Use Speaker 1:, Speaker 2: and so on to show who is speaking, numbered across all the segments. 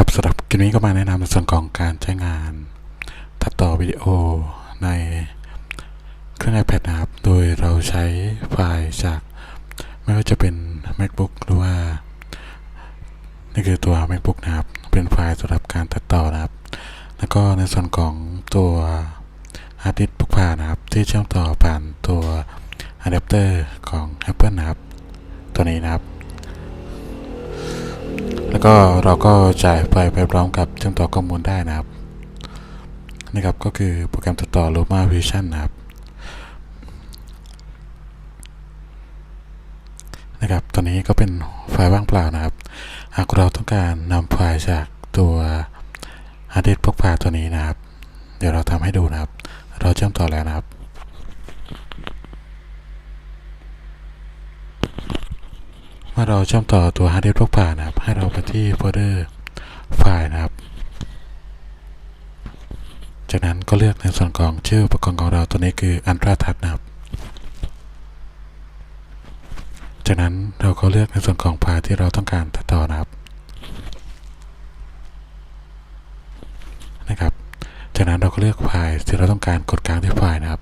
Speaker 1: ครับสำหรับคลิปนี้ก็มาแนะนำในส่วนของการใช้งาน ตัดต่อวิดีโอในเครื่อง iPad นะครับ โดยเราใช้ไฟล์จาก ไม่ว่าจะเป็น MacBook หรือว่า นี่คือตัว MacBook นะครับ เป็นไฟล์สำหรับการตัดต่อนะครับ แล้วก็ในส่วนของตัวฮาร์ดดิสก์พกพานะครับ ที่เชื่อมต่อผ่านตัวอะแดปเตอร์ของ Apple นะครับ ตัวนี้นะครับ แล้วก็เราก็จ่ายไฟไปพร้อมกับเชื่อมต่อข้อมูลได้นะครับนี่ครับก็คือโปรแกรมตัดต่อ Luma Vision นะครับนะครับตัวนี้ก็เป็นไฟล์ว่างเปล่านะครับ หากเราต้องการนำไฟล์จากตัวฮาร์ดดิสก์พกพาตัวนี้นะครับ เดี๋ยวเราทำให้ดูนะครับ เราเชื่อมต่อแล้วนะครับ มื่อเราเชื่อมต่อตัวฮาร์ดดิสก์พกพานะครับ ให้เราไปที่โฟลเดอร์ไฟล์นะครับ จากนั้นก็เลือกในส่วนของชื่ออุปกรณ์ของเราตัวนี้คือ Ultra Touch นะครับ จากนั้นเราก็เลือกในส่วนของไฟล์ที่เราต้องการตัดต่อนะครับนะครับ จากนั้นเราก็เลือกไฟล์ที่เราต้องการกดกลางที่ไฟล์นะครับ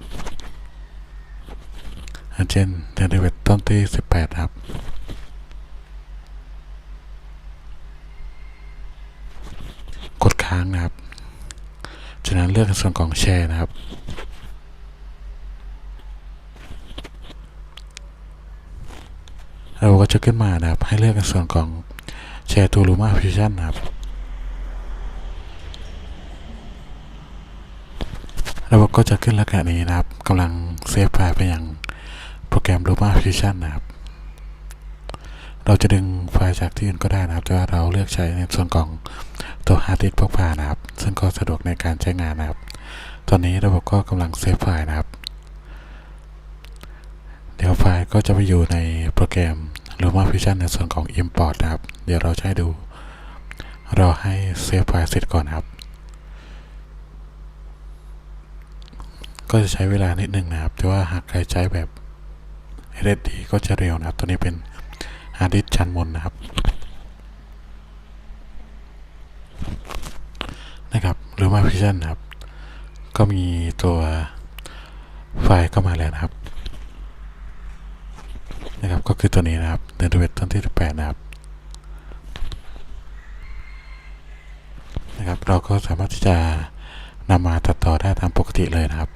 Speaker 1: อันเช่นเดนเดเวตต้นที่ 18นะครับ กด ค้างนะครับจากนั้นเลือกในส่วนของแชร์นะครับ เราก็จะขึ้นมานะครับ ให้เลือกในส่วนของแชร์ทูลูมาฟิวชั่นนะครับระบบก็จะขึ้นลักษณะนี้นะครับกำลังเซฟไฟล์ไปยังโปรแกรม Luma Fusion นะครับ เราจะดึงไฟล์จากที่อื่นก็ได้นะครับ แต่ว่าเราเลือกใช้ในส่วนของตัวฮาร์ดดิสก์พกพานะครับ ซึ่งก็สะดวกในการใช้งานนะครับ ตอนนี้ระบบก็กำลังเซฟไฟล์นะครับ เดี๋ยวไฟล์ก็จะไปอยู่ในโปรแกรม Luma Fusion ในส่วนของ Import นะครับ เดี๋ยวเราให้ดู เราให้เซฟไฟล์เสร็จก่อนครับ ก็จะใช้เวลานิดนึงนะครับ แต่ว่าหากใครใช้แบบ SSD ก็จะเร็วนะครับ ตัวนี้เป็น ฮาร์ดดิสก์ชั้นบนนะครับนะครับหรือว่า Vision นะครับ ก็มีตัวไฟล์เข้ามาแล้วนะครับนะครับ ก็คือตัวนี้นะครับเดือนเวตต้นที่18นะครับนะครับ เราก็สามารถที่จะนำมาตัดต่อได้ตามปกติเลยนะครับ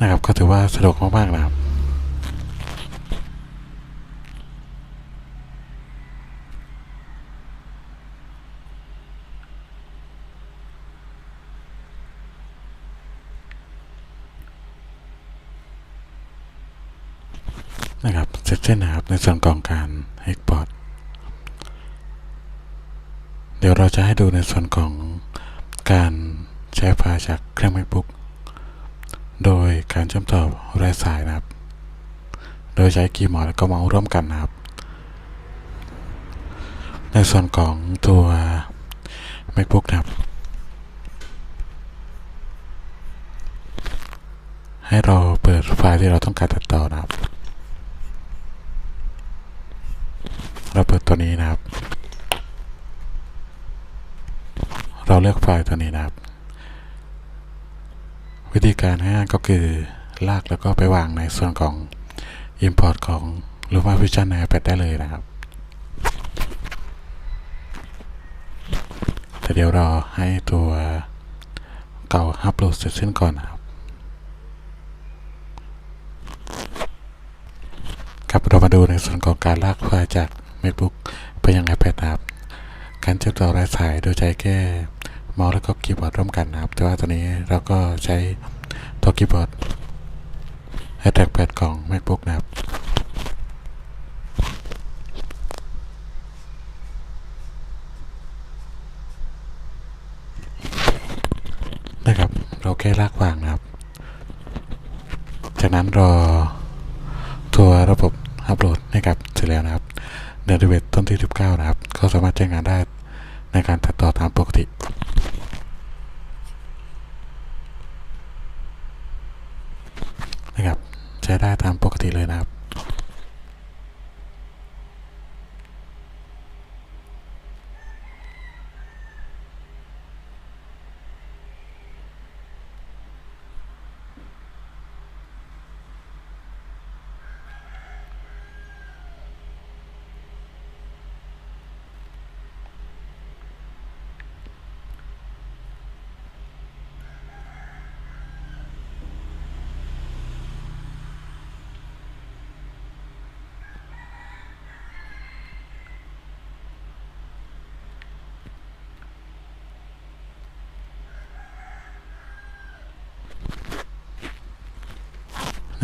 Speaker 1: นะครับ ก็ถือว่าสะดวกมากๆนะครับนะครับเสร็จสิ้นนะครับในส่วนของการ Export เดี๋ยวเราจะให้ดูในส่วนของการใช้ไฟล์จากเครื่อง MacBook การเชื่อมต่อไร้สายนะครับ โดยใช้คีย์บอร์ดและก็เมาส์ร่วมกันนะครับ ในส่วนของตัว MacBook นะครับ ให้เราเปิดไฟล์ที่เราต้องการตัดต่อนะครับ เราเปิดตัวนี้นะครับ เราเลือกไฟล์ตัวนี้นะครับ วิธีการง่ายก็คือลากแล้วก็ไปวางในส่วนของ Import ของ Luma Vision ใน iPad ได้เลยนะครับแต่เดี๋ยวรอให้ตัวเก่าอัปโหลดเสร็จสิ้นก่อนนะครับ ครับเรามาดูในส่วนของการลากไฟล์จาก MacBook ไปยัง iPad นะครับ การเชื่อมต่อไร้สายโดยใช้แค่ มาส์แล้วก็คีย์บอร์ดร่วมกันนะครับ แต่ว่าตอนนี้เราก็ใช้ตัวคีย์บอร์ดแฮชแท็กแพดของ macbook นะครับนะครับ เราแค่ลากวางนะครับ จากนั้นรอตัวระบบอัปโหลดนะครับเสร็จแล้วนะครับเดือนเดเวตต้นที่ 19 นะครับ ก็สามารถใช้งานได้ในการตัดต่อตามปกติ นะครับ ใช้ได้ตามปกติเลยนะครับ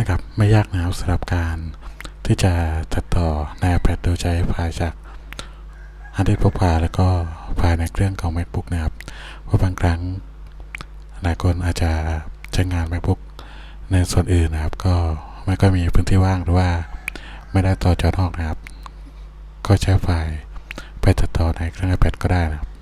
Speaker 1: นะครับ ไม่ยากนะครับสำหรับการที่จะตัดต่อใน iPad โดยใช้ไฟล์จากฮาร์ดดิสก์พกพาแล้วก็ไฟล์ในเครื่องของ MacBook นะครับเพราะบางครั้งหลายคนอาจจะใช้งาน MacBook ในส่วนอื่นนะครับ ก็ไม่ก็มีพื้นที่ว่างหรือว่าไม่ได้ต่อจอนอกนะครับ ก็ใช้ไฟล์ไปตัดต่อในเครื่อง iPad ก็ได้นะครับ